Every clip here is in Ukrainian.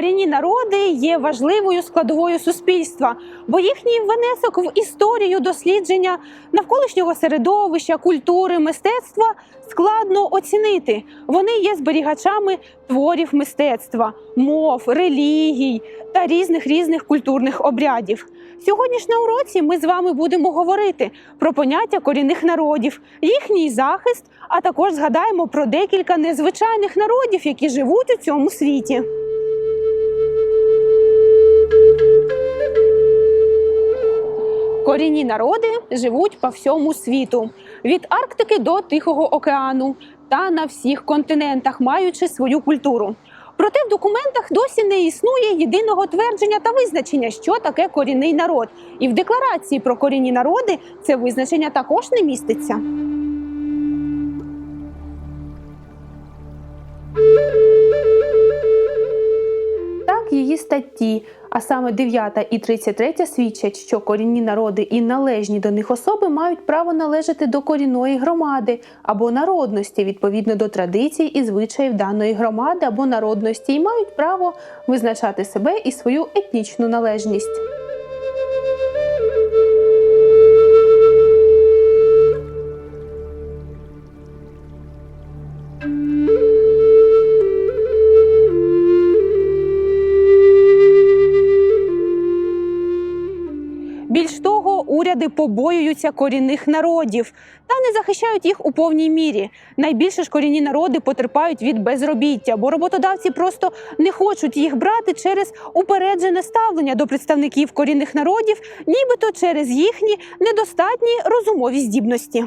Корінні народи є важливою складовою суспільства, бо їхній внесок в історію дослідження навколишнього середовища, культури, мистецтва складно оцінити. Вони є зберігачами творів мистецтва, мов, релігій та різних різних культурних обрядів. Сьогодні на уроці ми з вами будемо говорити про поняття корінних народів, їхній захист, а також згадаємо про декілька незвичайних народів, які живуть у цьому світі. Корінні народи живуть по всьому світу від Арктики до Тихого океану та на всіх континентах, маючи свою культуру. Проте в документах досі не існує єдиного твердження та визначення, що таке корінний народ. І в декларації про корінні народи це визначення також не міститься. Так, її статті, а саме 9 і 33 свідчать, що корінні народи і належні до них особи мають право належати до корінної громади або народності відповідно до традицій і звичаїв даної громади або народності, і мають право визначати себе і свою етнічну належність. Побоюються корінних народів та не захищають їх у повній мірі. Найбільше ж корінні народи потерпають від безробіття, бо роботодавці просто не хочуть їх брати через упереджене ставлення до представників корінних народів, нібито через їхні недостатні розумові здібності.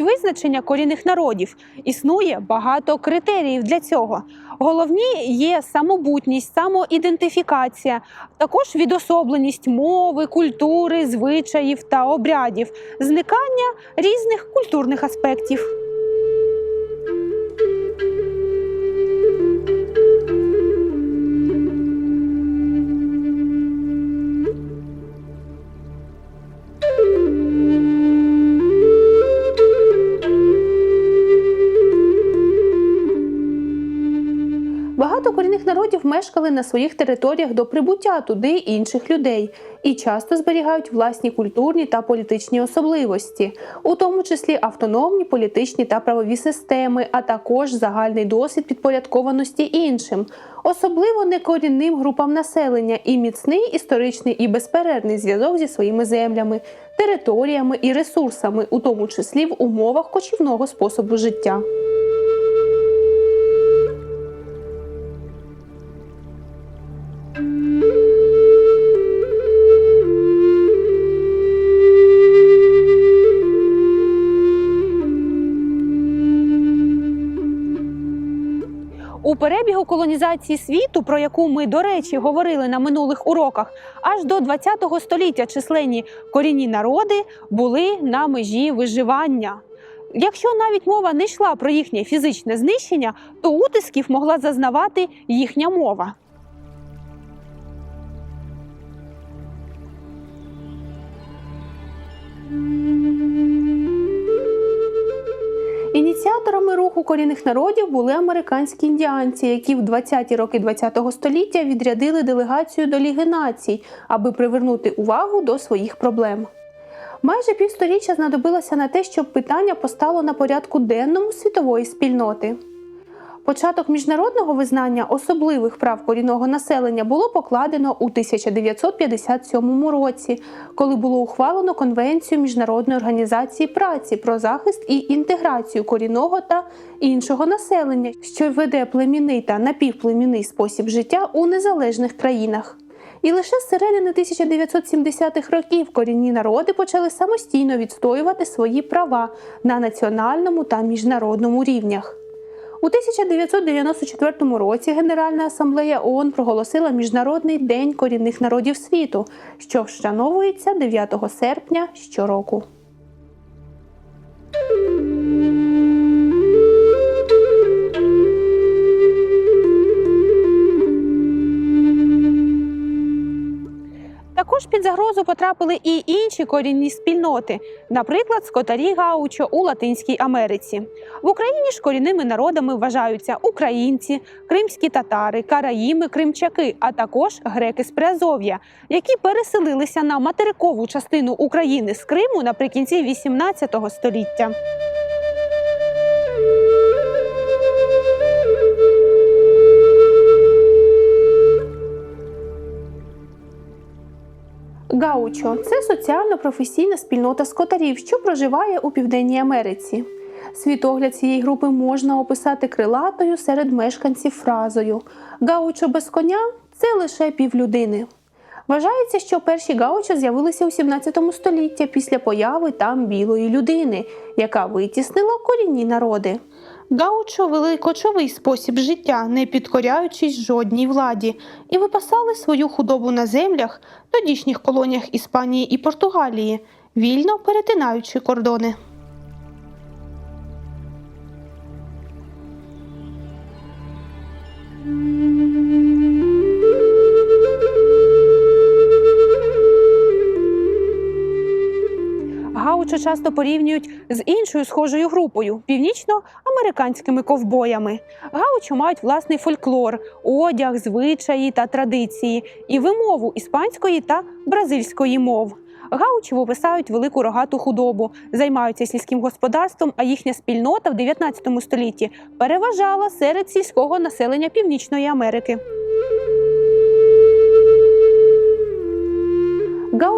Відсутність визначення корінних народів, існує багато критеріїв для цього. Головні є самобутність, самоідентифікація, також відособленість мови, культури, звичаїв та обрядів, зникання різних культурних аспектів. Народів мешкали на своїх територіях до прибуття туди інших людей і часто зберігають власні культурні та політичні особливості, у тому числі автономні політичні та правові системи, а також загальний досвід підпорядкованості іншим, особливо некорінним групам населення і міцний історичний і безперервний зв'язок зі своїми землями, територіями і ресурсами, у тому числі в умовах кочівного способу життя. У перебігу колонізації світу, про яку ми, до речі, говорили на минулих уроках, аж до ХХ століття численні корінні народи були на межі виживання. Якщо навіть мова не йшла про їхнє фізичне знищення, то утисків могла зазнавати їхня мова. Руху корінних народів були американські індіанці, які в 20-ті роки ХХ століття відрядили делегацію до Ліги націй, аби привернути увагу до своїх проблем. Майже півсторіччя знадобилося на те, щоб питання постало на порядку денному світової спільноти. Початок міжнародного визнання особливих прав корінного населення було покладено у 1957 році, коли було ухвалено Конвенцію Міжнародної організації праці про захист і інтеграцію корінного та іншого населення, що веде племінний та напівплемінний спосіб життя у незалежних країнах. І лише з середини 1970-х років корінні народи почали самостійно відстоювати свої права на національному та міжнародному рівнях. У 1994 році Генеральна асамблея ООН проголосила Міжнародний день корінних народів світу, що вшановується 9 серпня щороку. Також під загрозу потрапили і інші корінні спільноти, наприклад, скотарі гаучо у Латинській Америці. В Україні ж корінними народами вважаються українці, кримські татари, караїми, кримчаки, а також греки з Приазов'я, які переселилися на материкову частину України з Криму наприкінці 18 століття. Гаучо це соціально-професійна спільнота скотарів, що проживає у Південній Америці. Світогляд цієї групи можна описати крилатою серед мешканців фразою Гаучо без коня це лише півлюдини. Вважається, що перші гаучо з'явилися у 17 столітті після появи там білої людини, яка витіснила корінні народи. Гаучо вели кочовий спосіб життя, не підкоряючись жодній владі, і випасали свою худобу на землях, тодішніх колоніях Іспанії і Португалії, вільно перетинаючи кордони. Гаучо часто порівнюють з іншою схожою групою північноамериканськими ковбоями. Гаучо мають власний фольклор, одяг, звичаї та традиції і вимову іспанської та бразильської мов. Гаучі виписають велику рогату худобу, займаються сільським господарством, а їхня спільнота в 19 столітті переважала серед сільського населення Північної Америки.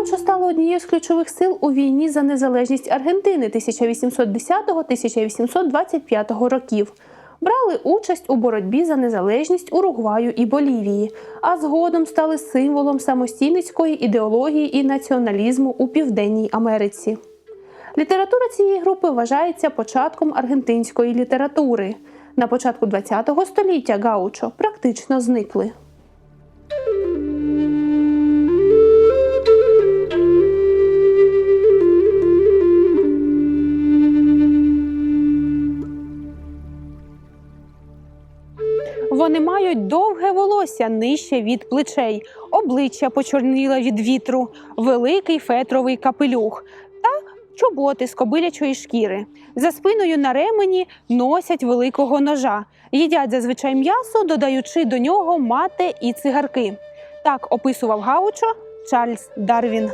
Гаучо стало однією з ключових сил у війні за незалежність Аргентини 1810-1825 років. Брали участь у боротьбі за незалежність Уругваю і Болівії, а згодом стали символом самостійницької ідеології і націоналізму у Південній Америці. Література цієї групи вважається початком аргентинської літератури. На початку ХХ століття гаучо практично зникли. Вони мають довге волосся нижче від плечей, обличчя почорніле від вітру, великий фетровий капелюх та чоботи з кобилячої шкіри. За спиною на ремені носять великого ножа, їдять зазвичай м'ясо, додаючи до нього мате і цигарки. Так описував Гаучо Чарльз Дарвін.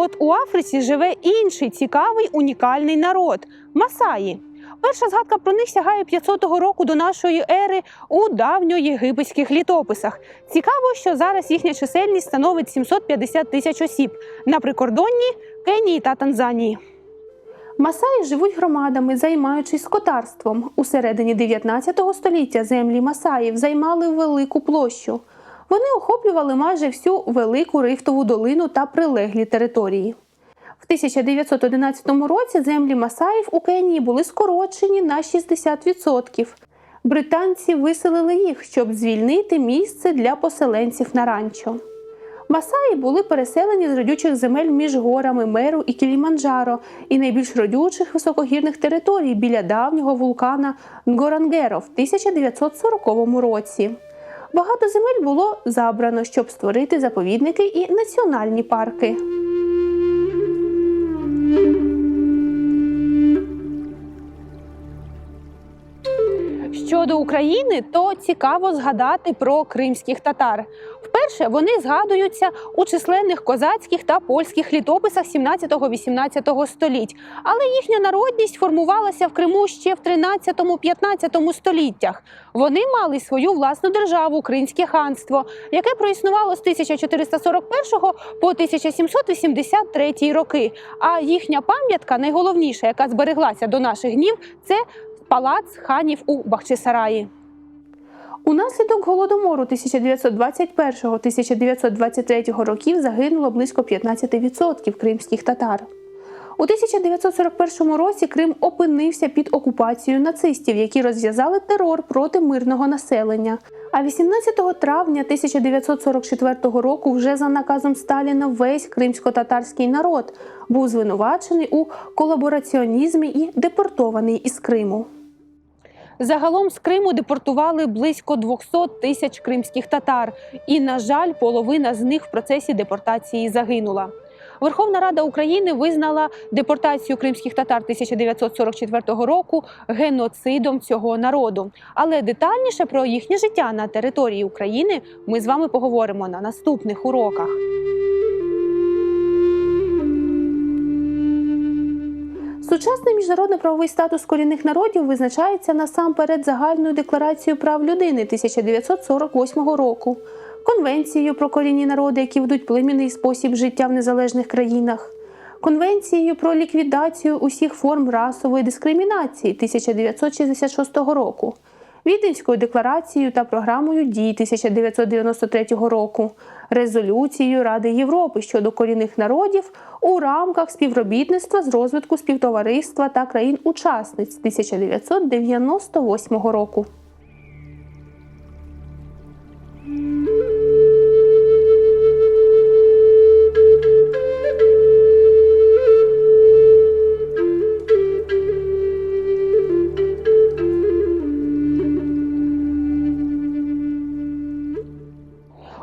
От у Африці живе інший цікавий унікальний народ масаї. Перша згадка про них сягає 500 року до нашої ери у давньоєгипетських літописах. Цікаво, що зараз їхня чисельність становить 750 тисяч осіб на прикордонні Кенії та Танзанії. Масаї живуть громадами, займаючись скотарством. У середині 19 століття землі Масаїв займали велику площу. Вони охоплювали майже всю велику рифтову долину та прилеглі території. В 1911 році землі Масаїв у Кенії були скорочені на 60%. Британці виселили їх, щоб звільнити місце для поселенців на ранчо. Масаї були переселені з родючих земель між горами Меру і Кіліманджаро і найбільш родючих високогірних територій біля давнього вулкана Нгорангеро в 1940 році. Багато земель було забрано, щоб створити заповідники і національні парки. Щодо України, то цікаво згадати про кримських татар. Вперше вони згадуються у численних козацьких та польських літописах 17-18 століть, але їхня народність формувалася в Криму ще в 13-15 століттях. Вони мали свою власну державу Кримське ханство, яке проіснувало з 1441 по 1783 роки. А їхня пам'ятка, найголовніша, яка збереглася до наших днів, це палац ханів у Бахчисараї. Унаслідок голодомору 1921-1923 років загинуло близько 15% кримських татар. У 1941 році Крим опинився під окупацією нацистів, які розв'язали терор проти мирного населення. А 18 травня 1944 року, вже за наказом Сталіна, весь кримсько-татарський народ був звинувачений у колабораціонізмі і депортований із Криму. Загалом з Криму депортували близько 200 тисяч кримських татар, і, на жаль, половина з них в процесі депортації загинула. Верховна Рада України визнала депортацію кримських татар 1944 року геноцидом цього народу. Але детальніше про їхнє життя на території України ми з вами поговоримо на наступних уроках. Сучасний міжнародно-правовий статус корінних народів визначається насамперед загальною декларацією прав людини 1948 року, конвенцією про корінні народи, які ведуть племінний спосіб життя в незалежних країнах, конвенцією про ліквідацію усіх форм расової дискримінації 1966 року. Віденською декларацією та програмою дій 1993 року, резолюцією Ради Європи щодо корінних народів у рамках співробітництва з розвитку співтовариства та країн-учасниць 1998 року.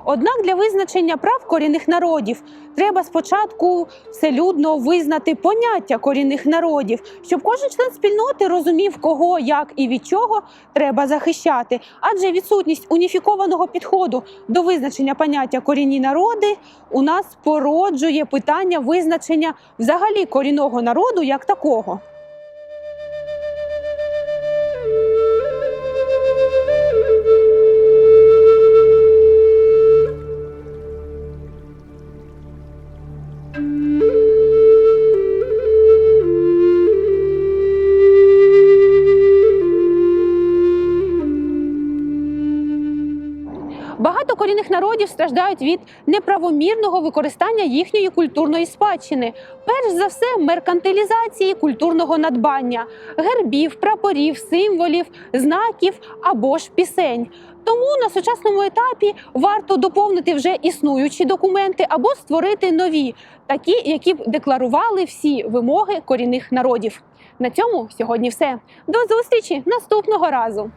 Однак для визначення прав корінних народів треба спочатку вселюдно визнати поняття корінних народів, щоб кожен член спільноти розумів, кого, як і від чого треба захищати. Адже відсутність уніфікованого підходу до визначення поняття корінні народи у нас породжує питання визначення взагалі корінного народу як такого. Народів страждають від неправомірного використання їхньої культурної спадщини, перш за все, меркантилізації культурного надбання, гербів, прапорів, символів, знаків або ж пісень. Тому на сучасному етапі варто доповнити вже існуючі документи або створити нові, такі, які б декларували всі вимоги корінних народів. На цьому сьогодні все. До зустрічі наступного разу.